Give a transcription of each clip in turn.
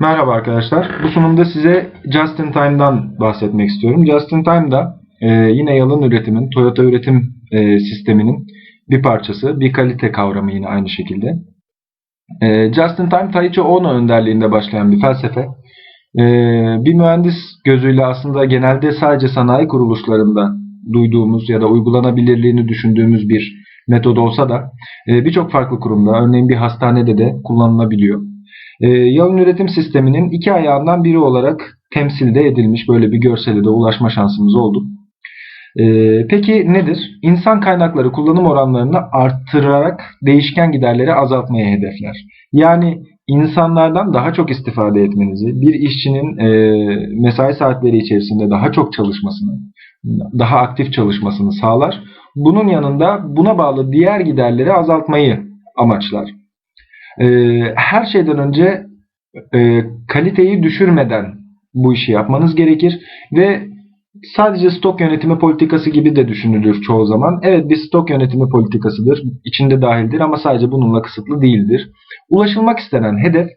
Merhaba arkadaşlar. Bu sunumda size Just in Time'dan bahsetmek istiyorum. Just in Time'da e, yine yalın üretimin, Toyota üretim e, sisteminin bir parçası, bir kalite kavramı yine aynı şekilde. E, Just in Time, Taiichi Ono önderliğinde başlayan bir felsefe. E, bir mühendis gözüyle aslında genelde sadece sanayi kuruluşlarında duyduğumuz ya da uygulanabilirliğini düşündüğümüz bir metod olsa da e, birçok farklı kurumda, örneğin bir hastanede de kullanılabiliyor. E, yalın üretim sisteminin iki ayağından biri olarak temsilde edilmiş böyle bir görsele de ulaşma şansımız oldu. E, peki nedir? İnsan kaynakları kullanım oranlarını arttırarak değişken giderleri azaltmaya hedefler. Yani insanlardan daha çok istifade etmenizi, bir işçinin e, mesai saatleri içerisinde daha çok çalışmasını, daha aktif çalışmasını sağlar. Bunun yanında buna bağlı diğer giderleri azaltmayı amaçlar. E, her şeyden önce e, kaliteyi düşürmeden bu işi yapmanız gerekir ve sadece stok yönetimi politikası gibi de düşünülür çoğu zaman. Evet bir stok yönetimi politikasıdır, içinde dahildir ama sadece bununla kısıtlı değildir. Ulaşılmak istenen hedef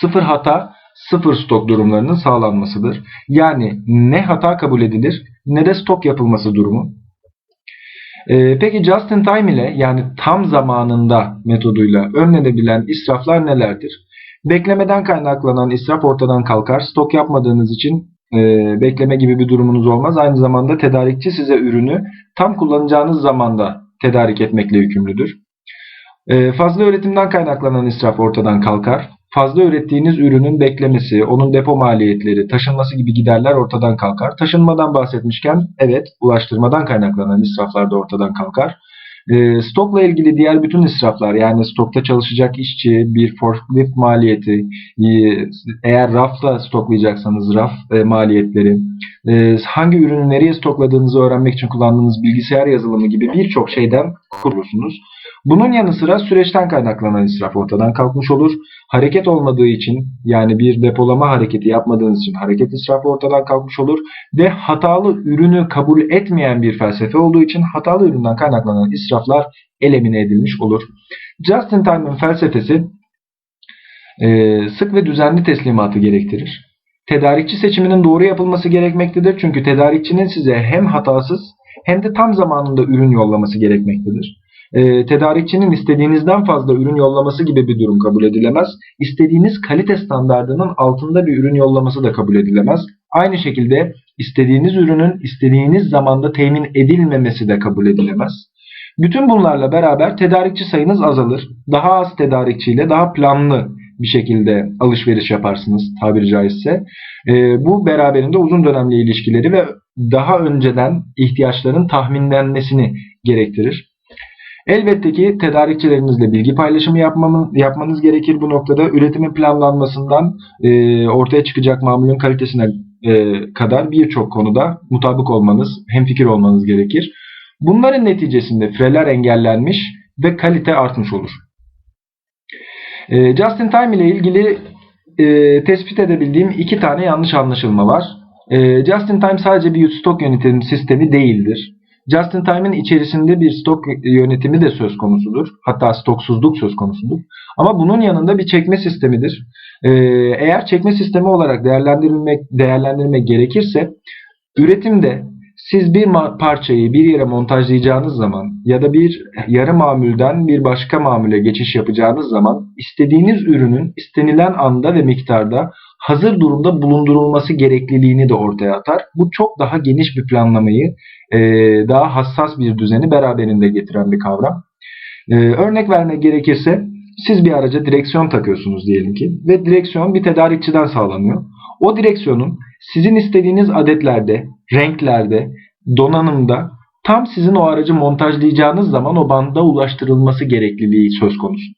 sıfır hata, sıfır stok durumlarının sağlanmasıdır. Yani ne hata kabul edilir ne de stok yapılması durumu. Ee, peki just in time ile yani tam zamanında metoduyla önlenebilen israflar nelerdir? Beklemeden kaynaklanan israf ortadan kalkar. Stok yapmadığınız için e, bekleme gibi bir durumunuz olmaz. Aynı zamanda tedarikçi size ürünü tam kullanacağınız zamanda tedarik etmekle yükümlüdür. E, fazla üretimden kaynaklanan israf ortadan kalkar. Fazla ürettiğiniz ürünün beklemesi, onun depo maliyetleri, taşınması gibi giderler ortadan kalkar. Taşınmadan bahsetmişken evet ulaştırmadan kaynaklanan israflar da ortadan kalkar. E, stokla ilgili diğer bütün israflar yani stokta çalışacak işçi, bir forklift maliyeti, e, eğer rafla stoklayacaksanız raf e, maliyetleri, e, hangi ürünü nereye stokladığınızı öğrenmek için kullandığınız bilgisayar yazılımı gibi birçok şeyden kurulursunuz. Bunun yanı sıra süreçten kaynaklanan israf ortadan kalkmış olur. Hareket olmadığı için yani bir depolama hareketi yapmadığınız için hareket israfı ortadan kalkmış olur. Ve hatalı ürünü kabul etmeyen bir felsefe olduğu için hatalı üründen kaynaklanan israflar elemine edilmiş olur. Just in Time'ın felsefesi e, sık ve düzenli teslimatı gerektirir. Tedarikçi seçiminin doğru yapılması gerekmektedir. Çünkü tedarikçinin size hem hatasız hem de tam zamanında ürün yollaması gerekmektedir e, tedarikçinin istediğinizden fazla ürün yollaması gibi bir durum kabul edilemez. İstediğiniz kalite standardının altında bir ürün yollaması da kabul edilemez. Aynı şekilde istediğiniz ürünün istediğiniz zamanda temin edilmemesi de kabul edilemez. Bütün bunlarla beraber tedarikçi sayınız azalır. Daha az tedarikçiyle daha planlı bir şekilde alışveriş yaparsınız tabiri caizse. E, bu beraberinde uzun dönemli ilişkileri ve daha önceden ihtiyaçların tahminlenmesini gerektirir. Elbette ki tedarikçilerinizle bilgi paylaşımı yapmanız gerekir bu noktada. Üretimin planlanmasından e, ortaya çıkacak mamulün kalitesine e, kadar birçok konuda mutabık olmanız, hemfikir olmanız gerekir. Bunların neticesinde freler engellenmiş ve kalite artmış olur. E, just in time ile ilgili tespit edebildiğim iki tane yanlış anlaşılma var. E, just in time sadece bir stok yönetim sistemi değildir. Just in time'in içerisinde bir stok yönetimi de söz konusudur. Hatta stoksuzluk söz konusudur. Ama bunun yanında bir çekme sistemidir. Ee, eğer çekme sistemi olarak değerlendirilmek, değerlendirmek gerekirse üretimde siz bir parçayı bir yere montajlayacağınız zaman ya da bir yarı mamülden bir başka mamüle geçiş yapacağınız zaman istediğiniz ürünün istenilen anda ve miktarda hazır durumda bulundurulması gerekliliğini de ortaya atar. Bu çok daha geniş bir planlamayı, e, daha hassas bir düzeni beraberinde getiren bir kavram. E, örnek vermek gerekirse siz bir araca direksiyon takıyorsunuz diyelim ki ve direksiyon bir tedarikçiden sağlanıyor. O direksiyonun sizin istediğiniz adetlerde, renklerde, donanımda tam sizin o aracı montajlayacağınız zaman o banda ulaştırılması gerekliliği söz konusu.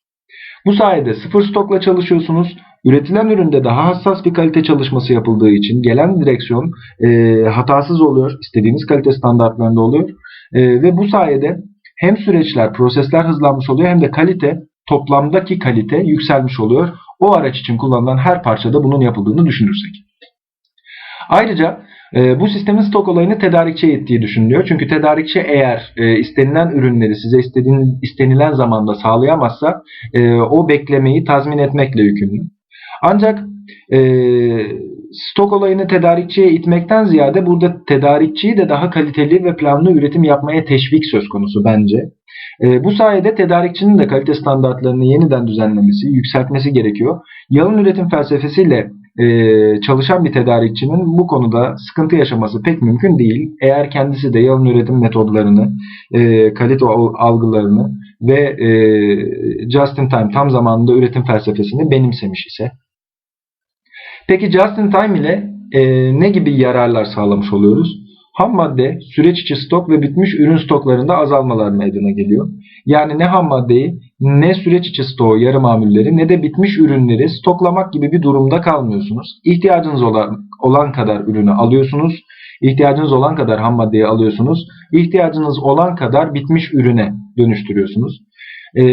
Bu sayede sıfır stokla çalışıyorsunuz. Üretilen üründe daha hassas bir kalite çalışması yapıldığı için gelen direksiyon e, hatasız oluyor. istediğiniz kalite standartlarında oluyor. E, ve bu sayede hem süreçler, prosesler hızlanmış oluyor hem de kalite, toplamdaki kalite yükselmiş oluyor. O araç için kullanılan her parçada bunun yapıldığını düşünürsek. Ayrıca e, bu sistemin stok olayını tedarikçi ettiği düşünülüyor. Çünkü tedarikçi eğer e, istenilen ürünleri size istediğin, istenilen zamanda sağlayamazsa e, o beklemeyi tazmin etmekle yükümlü. Ancak e, stok olayını tedarikçiye itmekten ziyade burada tedarikçiyi de daha kaliteli ve planlı üretim yapmaya teşvik söz konusu bence. E, bu sayede tedarikçinin de kalite standartlarını yeniden düzenlemesi, yükseltmesi gerekiyor. Yalın üretim felsefesiyle e, çalışan bir tedarikçinin bu konuda sıkıntı yaşaması pek mümkün değil. Eğer kendisi de yalın üretim metodlarını, e, kalite al- algılarını ve e, just in time tam zamanında üretim felsefesini benimsemiş ise. Peki just in time ile e, ne gibi yararlar sağlamış oluyoruz? Ham madde, süreç içi stok ve bitmiş ürün stoklarında azalmalar meydana geliyor. Yani ne ham maddeyi, ne süreç içi stoğu, yarı mamulleri, ne de bitmiş ürünleri stoklamak gibi bir durumda kalmıyorsunuz. İhtiyacınız olan, olan kadar ürünü alıyorsunuz. İhtiyacınız olan kadar ham maddeyi alıyorsunuz. İhtiyacınız olan kadar bitmiş ürüne dönüştürüyorsunuz. E,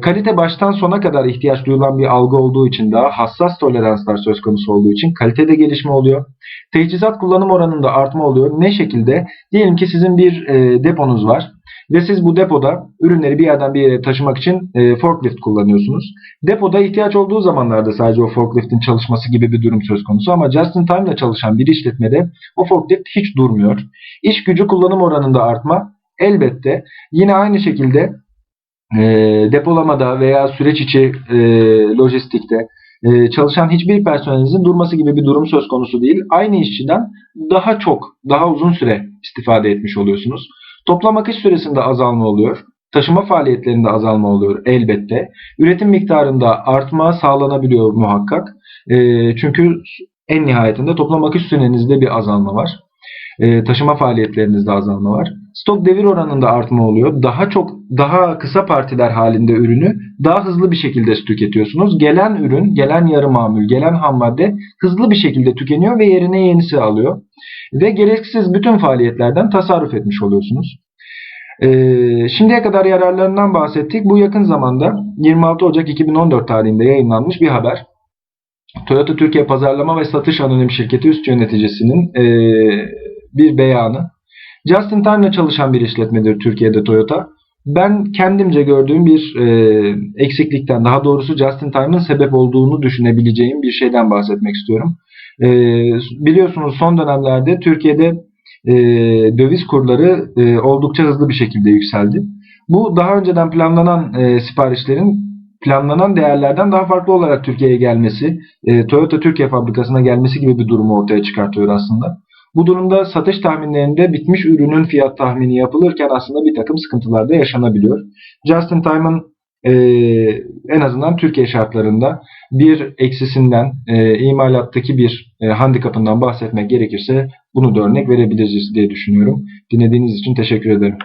kalite baştan sona kadar ihtiyaç duyulan bir algı olduğu için daha hassas toleranslar söz konusu olduğu için kalitede gelişme oluyor. Teçhizat kullanım oranında artma oluyor. Ne şekilde? Diyelim ki sizin bir e, deponuz var ve siz bu depoda ürünleri bir yerden bir yere taşımak için e, forklift kullanıyorsunuz. Depoda ihtiyaç olduğu zamanlarda sadece o forkliftin çalışması gibi bir durum söz konusu ama just in time ile çalışan bir işletmede o forklift hiç durmuyor. İş gücü kullanım oranında artma elbette yine aynı şekilde e, depolamada veya süreç içi e, lojistikte e, çalışan hiçbir personelinizin durması gibi bir durum söz konusu değil. Aynı işçiden daha çok, daha uzun süre istifade etmiş oluyorsunuz. Toplam akış süresinde azalma oluyor. Taşıma faaliyetlerinde azalma oluyor elbette. Üretim miktarında artma sağlanabiliyor muhakkak. E, çünkü en nihayetinde toplam akış sürenizde bir azalma var. E, taşıma faaliyetlerinizde azalma var. Stok devir oranında artma oluyor. Daha çok daha kısa partiler halinde ürünü daha hızlı bir şekilde tüketiyorsunuz. Gelen ürün, gelen yarı mamul, gelen ham madde hızlı bir şekilde tükeniyor ve yerine yenisi alıyor. Ve gereksiz bütün faaliyetlerden tasarruf etmiş oluyorsunuz. Ee, şimdiye kadar yararlarından bahsettik. Bu yakın zamanda 26 Ocak 2014 tarihinde yayınlanmış bir haber. Toyota Türkiye Pazarlama ve Satış Anonim Şirketi üst yöneticisinin ee, bir beyanı. Just in time ile çalışan bir işletmedir Türkiye'de Toyota. Ben kendimce gördüğüm bir e, eksiklikten, daha doğrusu just in time'ın sebep olduğunu düşünebileceğim bir şeyden bahsetmek istiyorum. E, biliyorsunuz son dönemlerde Türkiye'de e, döviz kurları e, oldukça hızlı bir şekilde yükseldi. Bu daha önceden planlanan e, siparişlerin planlanan değerlerden daha farklı olarak Türkiye'ye gelmesi, e, Toyota Türkiye fabrikasına gelmesi gibi bir durumu ortaya çıkartıyor aslında. Bu durumda satış tahminlerinde bitmiş ürünün fiyat tahmini yapılırken aslında bir takım sıkıntılar da yaşanabiliyor. Just in Time'ın e, en azından Türkiye şartlarında bir eksisinden, e, imalattaki bir e, handikapından bahsetmek gerekirse bunu da örnek verebiliriz diye düşünüyorum. Dinlediğiniz için teşekkür ederim.